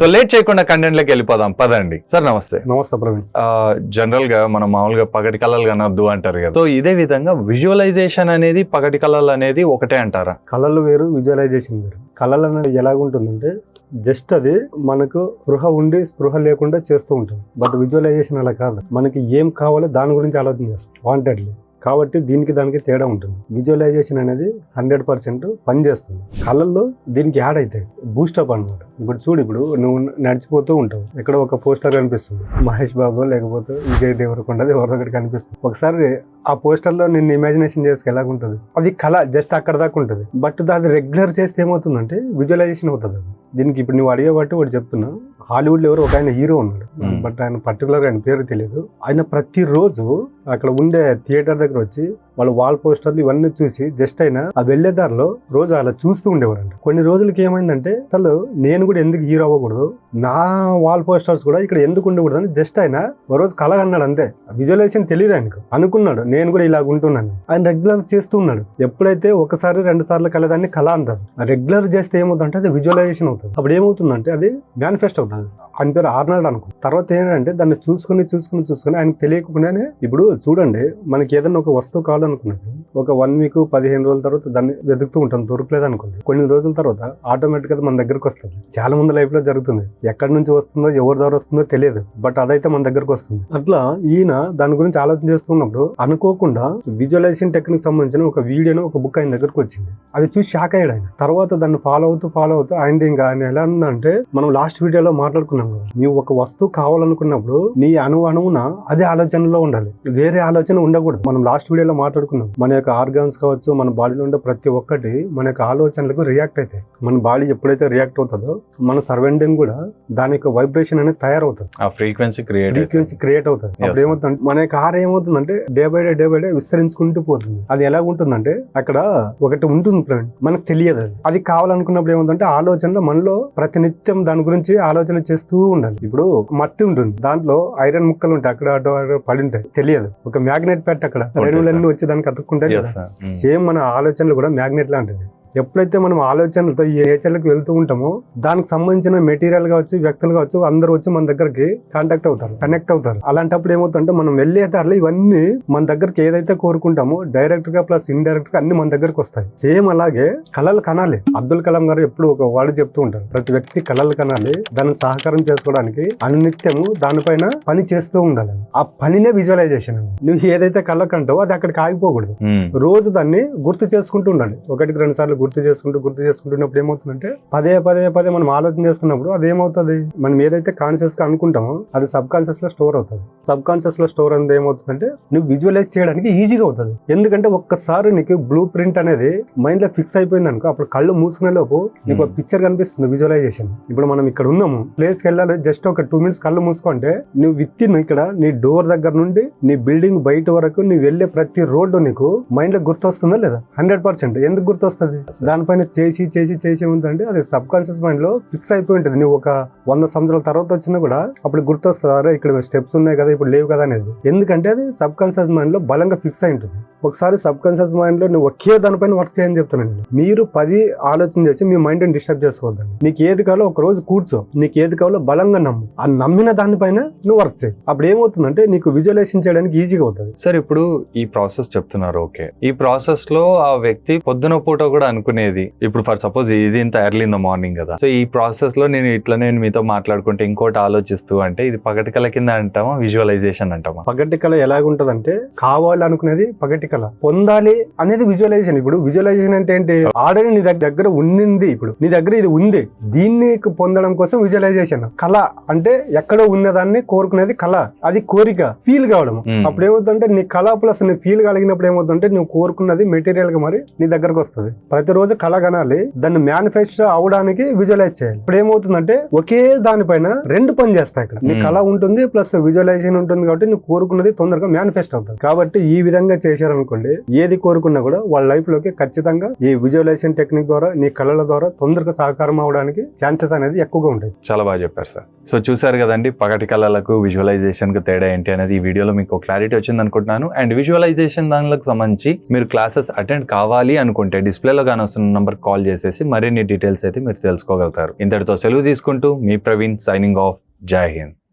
So late చేయకుండా కంటెంట్లోకి వెళ్ళిపోదాం. పదండి. సార్ నమస్తే. నమస్తే ప్రవీణ్. జనరల్గా మనం మామూలుగా పగటి కళలు కనొద్దు అంటారు కదా. సో ఇదే విధంగా విజువలైజేషన్ అనేది పగటి కళలు అనేది ఒకటే అంటారా? కళలు వేరు విజువలైజేషన్ వేరు. కళలు అనేది ఎలాగుంటుందంటే జస్ట్ అది మనకు స్పృహ ఉండి స్పృహ లేకుండా చేస్తూ ఉంటుంది. బట్ విజువలైజేషన్ అలా కాదు. మనకి ఏం కావాలో దాని గురించి ఆలోచన చేస్తాం. వాంటెడ్లీ కాబట్టి దీనికి దానికి తేడా ఉంటుంది. విజువలైజేషన్ అనేది హండ్రెడ్ పర్సెంట్ పనిచేస్తుంది. కళల్లో దీనికి యాడ్ అవుతాయి. బూస్టప్ అనమాట ఇప్పుడు చూడు ఇప్పుడు నువ్వు నడిచిపోతూ ఉంటావు. ఇక్కడ ఒక పోస్టర్ కనిపిస్తుంది. మహేష్ బాబు లేకపోతే విజయ్ దేవరకొండ ఎవరి దగ్గర కనిపిస్తుంది. ఒకసారి ఆ పోస్టర్లో నిన్ను ఇమాజినేషన్ చేసుకు ఎలాగుంటుంది? అది కళ జస్ట్ అక్కడ దాకా ఉంటుంది. బట్ అది రెగ్యులర్ చేస్తే ఏమవుతుందంటే విజువలైజేషన్ అవుతుంది దీనికి ఇప్పుడు నువ్వు అడిగే బట్టి ఒకటి చెప్తున్నా. హాలీవుడ్లో ఎవరు ఒక ఆయన హీరో ఉన్నాడు. బట్ ఆయన పర్టికులర్ ఆయన పేరు తెలియదు. ఆయన ప్రతిరోజు అక్కడ ఉండే థియేటర్ దగ్గర వచ్చి వాళ్ళ వాల్ పోస్టర్లు ఇవన్నీ చూసి జస్ట్ అయినా ఆ వెళ్ళే దారిలో రోజు అలా చూస్తూ ఉండేవారంట. కొన్ని రోజులకి ఏమైందంటే అసలు నేను కూడా ఎందుకు హీరో అవ్వకూడదు? నా వాల్ పోస్టర్స్ కూడా ఇక్కడ ఎందుకు ఉండకూడదు అని జస్ట్ అయినా ఓ రోజు కళ అన్నాడు అంతే. విజువలైజేషన్ తెలియదు ఆయనకు. అనుకున్నాడు. నేను కూడా ఇలా ఉంటున్నాను. ఆయన రెగ్యులర్ చేస్తూ ఉన్నాడు. ఎప్పుడైతే ఒకసారి రెండు సార్లు కలదాన్ని కళ అంటారు. రెగ్యులర్ చేస్తే ఏమవుతుందంటే అది విజువలైజేషన్ అవుతుంది. అప్పుడు ఏమవుతుందంటే అది మేనిఫెస్ట్ అవుతుంది. ఆయన పేరు ఆర్నాల్డ్ అనుకో తర్వాత ఏంటంటే దాన్ని చూసుకుని చూసుకుని చూసుకుని ఆయనకు తెలియకుండానే ఇప్పుడు చూడండి మనకి ఏదైనా ఒక వస్తువు కావాలనుకున్నప్పుడు ఒక వన్ వీక్ పదిహేను రోజుల తర్వాత దాన్ని వెతుకుతూ ఉంటాం. దొరకలేదు అనుకోండి కొన్ని రోజుల తర్వాత ఆటోమేటిక్గా మన దగ్గరకు వస్తుంది. చాలా మంది లైఫ్లో జరుగుతుంది. ఎక్కడి నుంచి వస్తుందో ఎవరి ద్వారా వస్తుందో తెలియదు. బట్ అదైతే మన దగ్గరకు వస్తుంది. అట్లా ఈయన దాని గురించి ఆలోచన చేస్తున్నప్పుడు అనుకోకుండా విజువలైజేషన్ టెక్నిక్ సంబంధించిన ఒక వీడియోను ఒక బుక్ ఆయన దగ్గరకు వచ్చింది. అది చూసి షాక్ అయ్యాడు ఆయన. తర్వాత దాన్ని ఫాలో అవుతూ ఫాలో అవుతూ ఆయన ఇంకా ఆయన ఎలా ఉందంటే మనం లాస్ట్ వీడియోలో మాట్లాడుకున్నాం కదా. నీవు ఒక వస్తువు కావాలనుకున్నప్పుడు నీ అణు అణువున అదే ఆలోచనలో ఉండాలి. వేరే ఆలోచన ఉండకూడదు. మనం లాస్ట్ వీడియోలో మాట్లాడుకున్నాం. మన యొక్క ఆర్గాన్స్ కావచ్చు మన బాడీలో ఉండే ప్రతి ఒక్కటి మన యొక్క ఆలోచనలకు రియాక్ట్ అవుతాయి. మన బాడీ ఎప్పుడైతే రియాక్ట్ అవుతుందో మన సర్వెండింగ్ కూడా దాని యొక్క వైబ్రేషన్ అనేది తయారవుతుంది. ఆ ఫ్రీక్వెన్సీ క్రియేట్ ఫ్రీక్వెన్సీ క్రియేట్ అవుతుంది. అప్పుడు. ఏమవుతుంది మన యొక్క ఆర్ ఏమవుతుందంటే day by day day by day విస్తరించుకుంటూ పోతుంది. అది ఎలా ఉంటుందంటే అక్కడ ఒకటి ఉంటుంది ఫ్రెండ్ మనకు తెలియదు అది. అది కావాలనుకున్నప్పుడు ఏమవుతుందంటే ఆలోచనలో మనలో ప్రతినిత్యం దాని గురించి ఆలోచన చేస్తూ ఉండాలి. ఇప్పుడు మట్టి ఉంటుంది దాంట్లో ఐరన్ ముక్కలు ఉంటాయి అక్కడ అటు అటు పడి ఉంటాయి తెలియదు. ఒక మ్యాగ్నెట్ పెట్టి అక్కడ. రేణువులన్నీ వచ్చి దానికి అతుక్కుంటాయి సేమ్ మన ఆలోచనలు కూడా మ్యాగ్నెట్ లాంటిది. ఎప్పుడైతే మనం ఆలోచనలతో ఈ నేచర్లకు వెళ్తూ ఉంటామో దానికి సంబంధించిన మెటీరియల్ కావచ్చు వ్యక్తులు కావచ్చు అందరూ వచ్చి మన దగ్గరికి కాంటాక్ట్ అవుతారు కనెక్ట్ అవుతారు. అలాంటప్పుడు ఏమవుతుందంటే మనం వెళ్ళే దారిలో ఇవన్నీ మన దగ్గరికి ఏదైతే కోరుకుంటామో డైరెక్ట్గా ప్లస్ ఇండైరెక్ట్గా అన్ని మన దగ్గరకు వస్తాయి. సేమ్ అలాగే కళలు కనాలి. అబ్దుల్ కలాం గారు ఎప్పుడు ఒక వాడు చెప్తూ ఉంటారు. ప్రతి వ్యక్తి కళలు కనాలి దాన్ని సహకారం చేసుకోవడానికి అనునిత్యము దానిపైన పని చేస్తూ ఉండాలి. ఆ పనినే విజువలైజేషన్ నువ్వు ఏదైతే కళ్ళ కంటావో అది అక్కడికి ఆగిపోకూడదు. రోజు దాన్ని గుర్తు చేసుకుంటూ ఉండాలి. ఒకటికి రెండు సార్లు గుర్తు చేసుకుంటూ గుర్తు చేసుకుంటున్నప్పుడు ఏమవుతుందంటే పదే పదే పదే మనం ఆలోచన చేస్తున్నప్పుడు అది ఏమవుతుంది? మనం ఏదైతే కాన్షియస్గా అనుకుంటామో అది సబ్ కాన్షియస్లో స్టోర్ అవుతుంది. సబ్ కాన్షియస్లో స్టోర్ అనేది ఏమవుతుందంటే నువ్వు విజువలైజ్ చేయడానికి ఈజీగా అవుతుంది. ఎందుకంటే ఒక్కసారి నీకు బ్లూ ప్రింట్ అనేది మైండ్లో ఫిక్స్ అయిపోయింది అనుకో అప్పుడు కళ్ళు మూసుకునే లోపు నీకు పిక్చర్ కనిపిస్తుంది విజువలైజేషన్ ఇప్పుడు మనం ఇక్కడ ఉన్నాము ప్లేస్కి వెళ్ళాలి జస్ట్ ఒక టూ మినిట్స్ కళ్ళు మూసుకుంటే నువ్వు విత్ ఇన్ ఇక్కడ నీ డోర్ దగ్గర నుండి నీ బిల్డింగ్ బయట వరకు నువ్వు వెళ్ళే ప్రతి రోడ్డు నీకు మైండ్లో గుర్తొస్తుందా లేదా? హండ్రెడ్ పర్సెంట్ ఎందుకు గుర్తొస్తుంది? దానిపైన చేసి చేసి చేసి ఉందంటే అది సబ్ కాన్షియస్ మైండ్లో ఫిక్స్ అయిపోయి ఉంటుంది నువ్వు ఒక వంద సంవత్సరాల తర్వాత వచ్చినా కూడా అప్పుడు గుర్తొస్తుంది? అరే ఇక్కడ స్టెప్స్ ఉన్నాయి కదా ఇప్పుడు లేవు కదా అనేది. ఎందుకంటే అది సబ్ కాన్షియస్ మైండ్లో బలంగా ఫిక్స్ అయి ఉంటుంది ఒకసారి సబ్ కాన్షియస్ మైండ్లో నువ్వు ఒకే దానిపైన వర్క్ చేయని చెప్తానండి మీరు పది ఆలోచన చేసి మీ మైండ్ డిస్టర్బ్ చేసుకోవద్దండి. నీకు ఏది కావాలో ఒక రోజు కూర్చో. నీకు ఏది కావాలో బలంగా నమ్ము. ఆ నమ్మిన దానిపైన నువ్వు వర్క్ చేయి. అప్పుడు ఏమవుతుందంటే నీకు విజువలైజేషన్ చేయడానికి ఈజీగా అవుతుంది. సార్ ఇప్పుడు ఈ ప్రాసెస్ చెప్తున్నారు ఓకే. ఈ ప్రాసెస్లో ఆ వ్యక్తి పొద్దున పూట కూడా అనుకునేది ఇప్పుడు ఫర్ సపోజ్ ఇది ఇంత ఎర్లీ ఇన్ ద మార్నింగ్ కదా. సో ఈ ప్రాసెస్లో నేను ఇట్లా నేను మీతో మాట్లాడుకుంటే ఇంకోటి ఆలోచిస్తూ అంటే ఇది పగటి కళ కింద అంటామా విజువలైజేషన్ అంటామా? పగటి కళ ఎలాగుంటదంటే కావాలి అనుకునేది పగటి కళ. పొందాలి అనేది విజువలైజేషన్ ఇప్పుడు విజువలైజేషన్ అంటే ఏంటి? ఆల్రెడీ నీ దగ్గ- దగ్గర ఉన్నింది ఇప్పుడు. నీ దగ్గర ఇది ఉంది. దీన్ని పొందడం కోసం విజువలైజేషన్ కళ అంటే ఎక్కడో ఉన్నదాన్ని కోరుకునేది కళ. అది కోరిక ఫీల్ కావడం. అప్పుడు ఏమవుతుందంటే నీ కళ ప్లస్ నీ ఫీల్ కలిగినప్పుడు ఏమవుతుందంటే నువ్వు కోరుకున్నది మెటీరియల్గా మరి నీ దగ్గరకు వస్తుంది. ప్రతిరోజు కళ కనాలి. దాన్ని మేనిఫెస్టో అవడానికి విజువలైజ్ చేయాలి. ఇప్పుడు ఏమవుతుందంటే ఒకే దానిపైన రెండు పని చేస్తాయి ఇక్కడ. నీ. కళ ఉంటుంది ప్లస్ విజువలైజేషన్ ఉంటుంది కాబట్టి నువ్వు కోరుకున్నది తొందరగా మేనిఫెస్ట్ అవుతుంది. కాబట్టి ఈ విధంగా చేశారనుకో అనుకోండి ఏది కోరుకున్నా కూడా వాళ్ళ లైఫ్లోకి ఖచ్చితంగా ఈ విజువలైజేషన్ టెక్నిక్ ద్వారా నీ కళల ద్వారా తొందరగా సహకారం అవడానికి ఛాన్సెస్ అనేది ఎక్కువగా ఉంటాయి. చాలా బాగా చెప్పారు సార్. సో చూసారు కదండి పగటి కళలకు విజువలైజేషన్కు తేడా ఏంటి అనేది ఈ వీడియోలో మీకు క్లారిటీ వచ్చింది అనుకుంటున్నాను. అండ్ విజువలైజేషన్ దానికి సంబంధించి మీరు క్లాసెస్ అటెండ్ కావాలి అనుకుంటే డిస్ప్లేలో కానీ వస్తున్న నంబర్ కాల్ చేసేసి మరిన్ని డీటెయిల్స్ అయితే మీరు తెలుసుకోగలుగుతారు. ఇంతటితో సెలవు తీసుకుంటూ మీ ప్రవీణ్ సైనింగ్ ఆఫ్ జై హింద్.